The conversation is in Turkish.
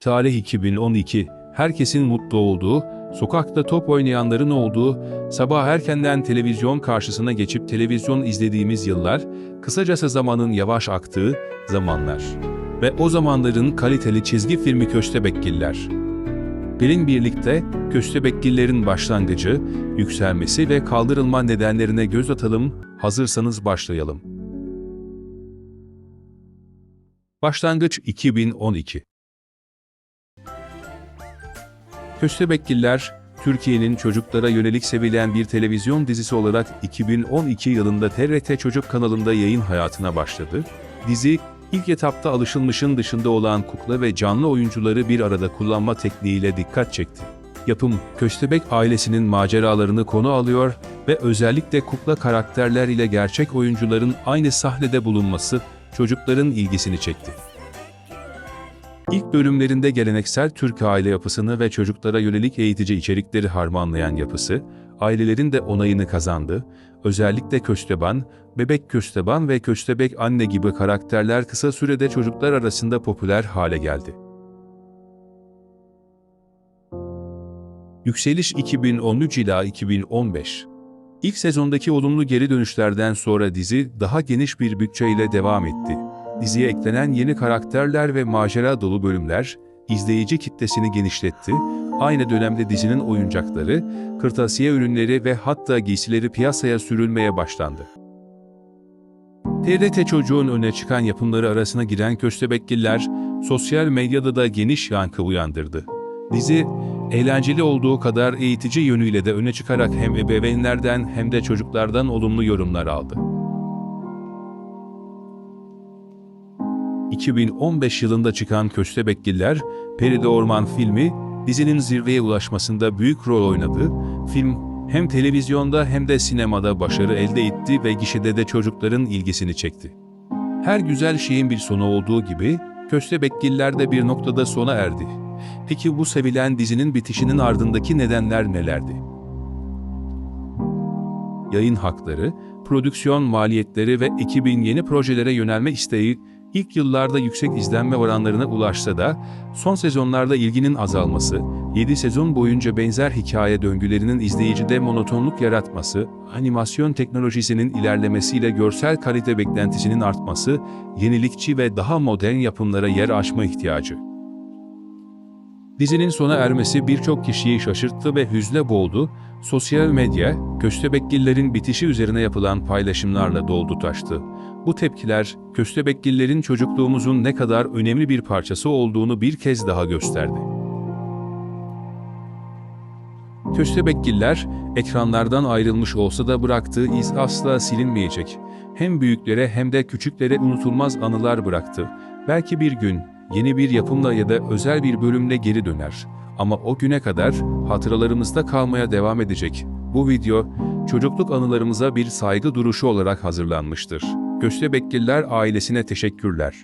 Tarih 2012, herkesin mutlu olduğu, sokakta top oynayanların olduğu, sabah erkenden televizyon karşısına geçip televizyon izlediğimiz yıllar, kısacası zamanın yavaş aktığı zamanlar. Ve o zamanların kaliteli çizgi filmi Köstebekgiller. Gelin birlikte Köstebekgillerin başlangıcı, yükselmesi ve kaldırılma nedenlerine göz atalım, hazırsanız başlayalım. Başlangıç 2012 Köstebekgiller, Türkiye'nin çocuklara yönelik sevilen bir televizyon dizisi olarak 2012 yılında TRT Çocuk kanalında yayın hayatına başladı. Dizi, ilk etapta alışılmışın dışında olan kukla ve canlı oyuncuları bir arada kullanma tekniğiyle dikkat çekti. Yapım, Köstebek ailesinin maceralarını konu alıyor ve özellikle kukla karakterler ile gerçek oyuncuların aynı sahnede bulunması çocukların ilgisini çekti. İlk bölümlerinde geleneksel Türk aile yapısını ve çocuklara yönelik eğitici içerikleri harmanlayan yapısı, ailelerin de onayını kazandı. Özellikle Kösteban, Bebek Kösteban ve Köstebek Anne gibi karakterler kısa sürede çocuklar arasında popüler hale geldi. Yükseliş 2013 ila 2015 İlk sezondaki olumlu geri dönüşlerden sonra dizi daha geniş bir bütçeyle devam etti. Diziye eklenen yeni karakterler ve macera dolu bölümler, izleyici kitlesini genişletti. Aynı dönemde dizinin oyuncakları, kırtasiye ürünleri ve hatta giysileri piyasaya sürülmeye başlandı. TRT Çocuğun öne çıkan yapımları arasına giren Köstebekgiller, sosyal medyada da geniş yankı uyandırdı. Dizi, eğlenceli olduğu kadar eğitici yönüyle de öne çıkarak hem ebeveynlerden hem de çocuklardan olumlu yorumlar aldı. 2015 yılında çıkan Köstebekgiller, Peride Orman filmi, dizinin zirveye ulaşmasında büyük rol oynadı. Film, hem televizyonda hem de sinemada başarı elde etti ve gişede de çocukların ilgisini çekti. Her güzel şeyin bir sonu olduğu gibi, Köstebekgiller de bir noktada sona erdi. Peki bu sevilen dizinin bitişinin ardındaki nedenler nelerdi? Yayın hakları, prodüksiyon maliyetleri ve ekibin yeni projelere yönelme isteği ilk yıllarda yüksek izlenme oranlarına ulaşsa da son sezonlarda ilginin azalması, 7 sezon boyunca benzer hikaye döngülerinin izleyicide monotonluk yaratması, animasyon teknolojisinin ilerlemesiyle görsel kalite beklentisinin artması, yenilikçi ve daha modern yapımlara yer açma ihtiyacı. Dizinin sona ermesi birçok kişiyi şaşırttı ve hüzne boğdu. Sosyal medya, Köstebekgillerin bitişi üzerine yapılan paylaşımlarla doldu taştı. Bu tepkiler, Köstebekgillerin çocukluğumuzun ne kadar önemli bir parçası olduğunu bir kez daha gösterdi. Köstebekgiller, ekranlardan ayrılmış olsa da bıraktığı iz asla silinmeyecek. Hem büyüklere hem de küçüklere unutulmaz anılar bıraktı. Belki bir gün, yeni bir yapımla ya da özel bir bölümle geri döner. Ama o güne kadar hatıralarımızda kalmaya devam edecek. Bu video, çocukluk anılarımıza bir saygı duruşu olarak hazırlanmıştır. Köstebekgiller ailesine teşekkürler.